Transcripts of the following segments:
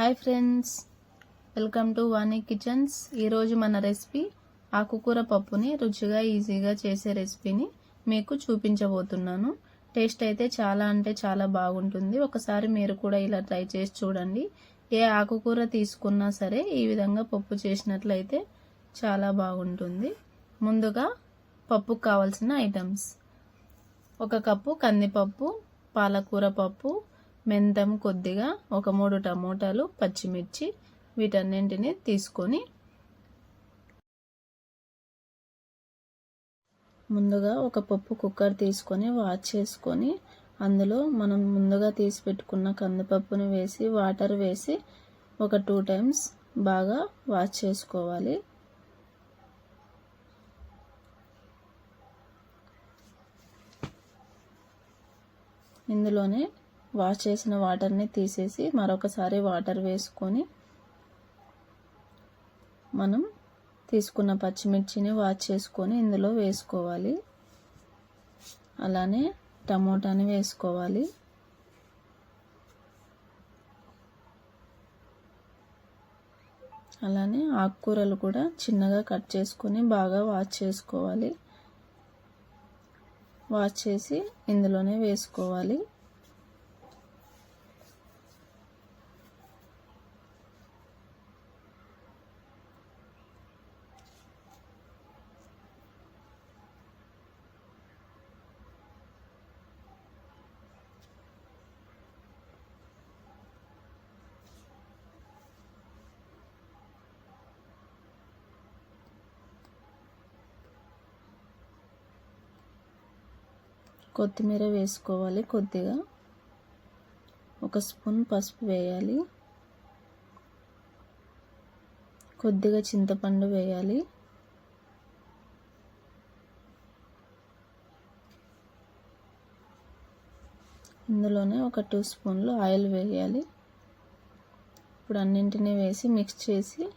Hi friends welcome to Vani kitchens. ఈరోజు మన recipe ఆకుకూర పప్పుని రుచిగా ఈజీగా చేసే రెసిపీని మీకు చూపించబోతున్నాను. టేస్ట్ అయితే చాలా అంటే చాలా బాగుంటుంది. ఒకసారి మీరు కూడా ఇలా ట్రై చేసి చూడండి. ఏ ఆకుకూర తీసుకున్నా సరే ఈ విధంగా పప్పు చేసినట్లయితే చాలా బాగుంటుంది. ముందుగా పప్పుకు కావాల్సిన ఐటమ్స్. ఒక కప్పు కందిపప్పు పాలకూర పప్పు మెంతం కొద్దిగా ఒక మూడు టమోటాలు పచ్చిమిర్చి వీటన్నింటిని తీసుకొని ముందుగా ఒక పప్పు కుక్కర్ తీసుకొని వాష్ చేసుకొని అందులో మనం ముందుగా తీసి పెట్టుకున్న కందిపప్పుని వేసి వాటర్ వేసి ఒక టూ టైమ్స్ బాగా వాష్ చేసుకోవాలి. ఇందులోనే వాష్ చేసిన వాటర్ని తీసేసి మరొకసారి వాటర్ వేసుకొని మనం తీసుకున్న పచ్చిమిర్చిని వాష్ చేసుకొని ఇందులో వేసుకోవాలి. అలానే టమోటాని వేసుకోవాలి. అలానే ఆకుకూరలు కూడా చిన్నగా కట్ చేసుకొని బాగా వాష్ చేసుకోవాలి. వాష్ చేసి ఇందులోనే వేసుకోవాలి. కొత్తిమీర వేసుకోవాలి కొద్దిగా. ఒక స్పూన్ పసుపు వేయాలి. కొద్దిగా చింతపండు వేయాలి. ఇందులోనే ఒక టూ స్పూన్లు ఆయిల్ వేయాలి. ఇప్పుడు అన్నింటినీ వేసి మిక్స్ చేసి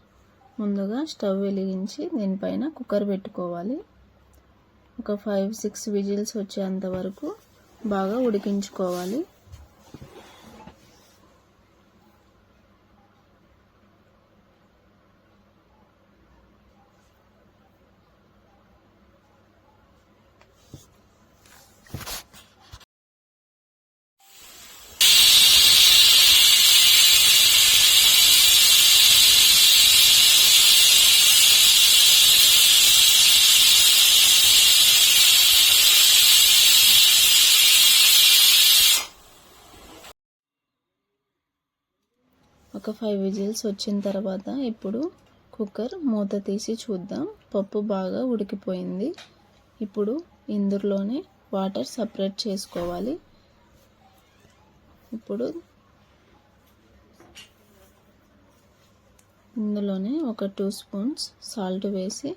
ముందుగా స్టవ్ వెలిగించి దీనిపైన కుక్కర్ పెట్టుకోవాలి. ఒక ఫైవ్ సిక్స్ విజిల్స్ వచ్చేంత వరకు బాగా ఉడికించుకోవాలి. ఒక ఫైవ్ విజిల్స్ వచ్చిన తర్వాత ఇప్పుడు కుక్కర్ మూత తీసి చూద్దాం. పప్పు బాగా ఉడికిపోయింది. ఇప్పుడు ఇందులోనే వాటర్ సపరేట్ చేసుకోవాలి. ఇప్పుడు ఇందులోనే ఒక టూ స్పూన్స్ సాల్ట్ వేసి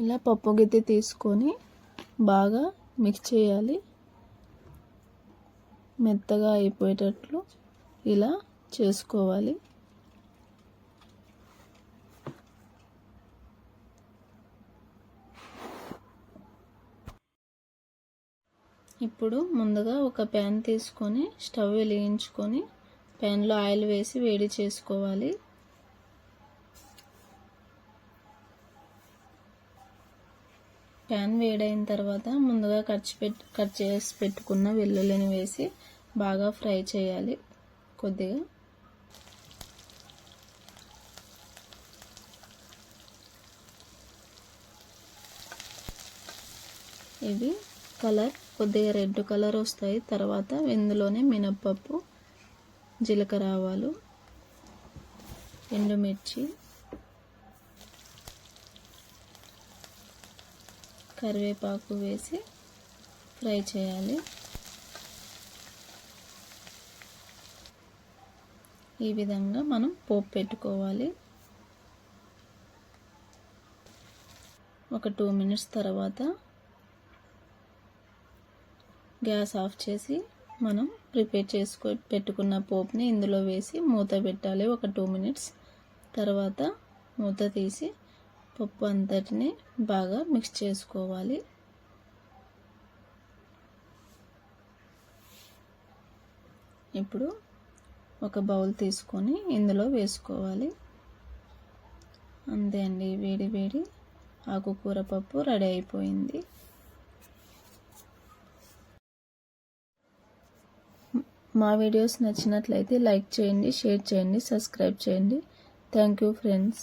ఇలా పప్పు గిద్దె తీసుకొని బాగా మిక్స్ చేయాలి. మెత్తగా అయిపోయేటట్లు ఇలా చేసుకోవాలి. ఇప్పుడు ముందుగా ఒక ప్యాన్ తీసుకొని స్టవ్ వెలిగించుకొని ప్యాన్లో ఆయిల్ వేసి వేడి చేసుకోవాలి. ప్యాన్ వేడైన తర్వాత ముందుగా కట్ పెట్ కట్ చేసి పెట్టుకున్న వెల్లుల్లిని వేసి బాగా ఫ్రై చేయాలి కొద్దిగా. ఇవి కలర్ కొద్దిగా రెడ్ కలర్ వస్తాయి. తర్వాత ఇందులోనే మినప్పప్పు జీలకర్ర ఆవాలు ఎండుమిర్చి కరివేపాకు వేసి ఫ్రై చేయాలి. ఈ విధంగా మనం పోపు పెట్టుకోవాలి. ఒక టూ మినిట్స్ తర్వాత గ్యాస్ ఆఫ్ చేసి మనం ప్రిపేర్ చేసుకో పెట్టుకున్న పోపుని ఇందులో వేసి మూత పెట్టాలి. ఒక టూ మినిట్స్ తర్వాత మూత తీసి పప్పు అంతటిని బాగా మిక్స్ చేసుకోవాలి. ఇప్పుడు ఒక బౌల్ తీసుకొని ఇందులో వేసుకోవాలి. అంతే అండి వేడి వేడి ఆకుకూర పప్పు రెడీ అయిపోయింది. మా వీడియోస్ నచ్చినట్లయితే లైక్ చేయండి షేర్ చేయండి సబ్స్క్రైబ్ చేయండి. Thank you friends.